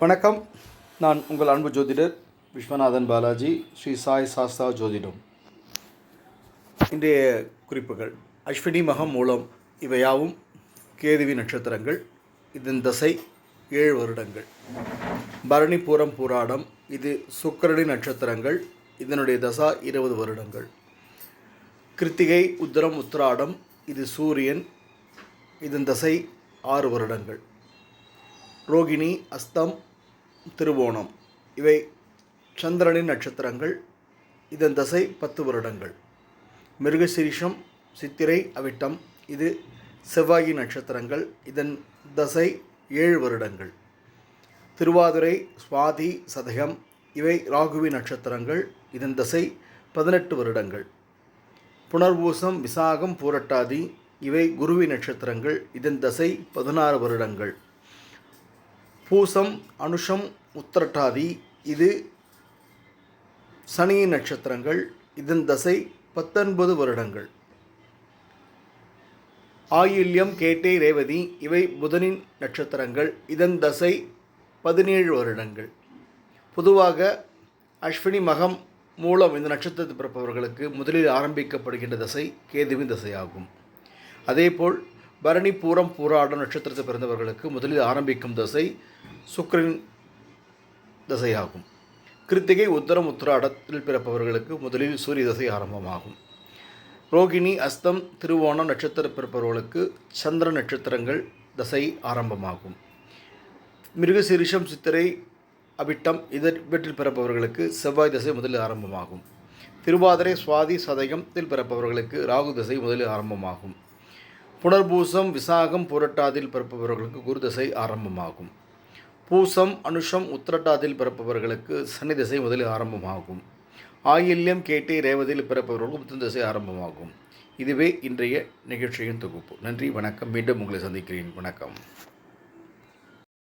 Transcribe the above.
வணக்கம். நான் உங்கள் அன்பு ஜோதிடர் விஸ்வநாதன் பாலாஜி ஸ்ரீ சாய் சாஸ்தா ஜோதிடம். இன்றைய குறிப்புகள். அஸ்வினி மகம் மூலம் இவையாவும் கேதுவி நட்சத்திரங்கள். இதன் தசை ஏழு வருடங்கள். பரணி பூரம் பூராடம் இது சுக்கிரணி நட்சத்திரங்கள். இதனுடைய தசா இருபது வருடங்கள். கிருத்திகை உத்தரம் உத்திராடம் இது சூரியன். இதன் தசை ஆறு வருடங்கள். ரோகிணி அஸ்தம் திருவோணம். இவை சந்திரனின் நட்சத்திரங்கள். இதன் தசை பத்து வருடங்கள். மிருகசிரிஷம் சித்திரை அவிட்டம். இது செவ்வாயி நட்சத்திரங்கள். இதன் தசை ஏழு வருடங்கள். திருவாதுரை சுவாதி சதயம் இவை ராகுவி நட்சத்திரங்கள். இதன் தசை பதினெட்டு வருடங்கள். புனர்பூசம் விசாகம் பூரட்டாதி. இவை குருவி நட்சத்திரங்கள். இதன் தசை பதினாறு வருடங்கள். பூசம் அனுஷம் உத்திரட்டாதி. இது சனியின் நட்சத்திரங்கள். இதன் தசை பத்தொன்பது வருடங்கள். ஆயில்யம் கேட்டே ரேவதி இவை புதனின் நட்சத்திரங்கள். இதன் தசை பதினேழு வருடங்கள். பொதுவாக அஸ்வினி மகம் மூலம் இந்த நட்சத்திரத்தை பிறப்பவர்களுக்கு முதலில் ஆரம்பிக்கப்படுகின்ற தசை கேதுவின் தசையாகும். அதேபோல் பரணி பூரம் பூராடம் நட்சத்திரத்தை பிறந்தவர்களுக்கு முதலில் ஆரம்பிக்கும் தசை சுக்கிரன் தசையாகும். கிருத்திகை உத்தரம் உத்திராடத்தில் பிறப்பவர்களுக்கு முதலில் சூரிய தசை ஆரம்பமாகும். ரோகிணி அஸ்தம் திருவோணம் நட்சத்திர பிறப்பவர்களுக்கு சந்திர நட்சத்திரங்கள் தசை ஆரம்பமாகும். மிருகசீரிஷம் சித்திரை அபிட்டம் இதற் பிறப்பவர்களுக்கு செவ்வாய் தசை முதலில் ஆரம்பமாகும். திருவாதிரை சுவாதி சதயத்தில் பிறப்பவர்களுக்கு ராகு தசை முதலில் ஆரம்பமாகும். புனர்பூசம் விசாகம் புரட்டாதில் பிறப்பவர்களுக்கு குரு தசை ஆரம்பமாகும். பூசம் அனுஷம் உத்திரட்டாதில் பிறப்பவர்களுக்கு சனி திசை முதலில் ஆரம்பமாகும். ஆயில்யம் கேட்டை ரேவதியில் பிறப்பவர்களுக்கு புத்தன் திசை ஆரம்பமாகும். இதுவே இன்றைய நிகழ்ச்சியின் தொகுப்பு. நன்றி வணக்கம். மீண்டும் உங்களை சந்திக்கிறேன். வணக்கம்.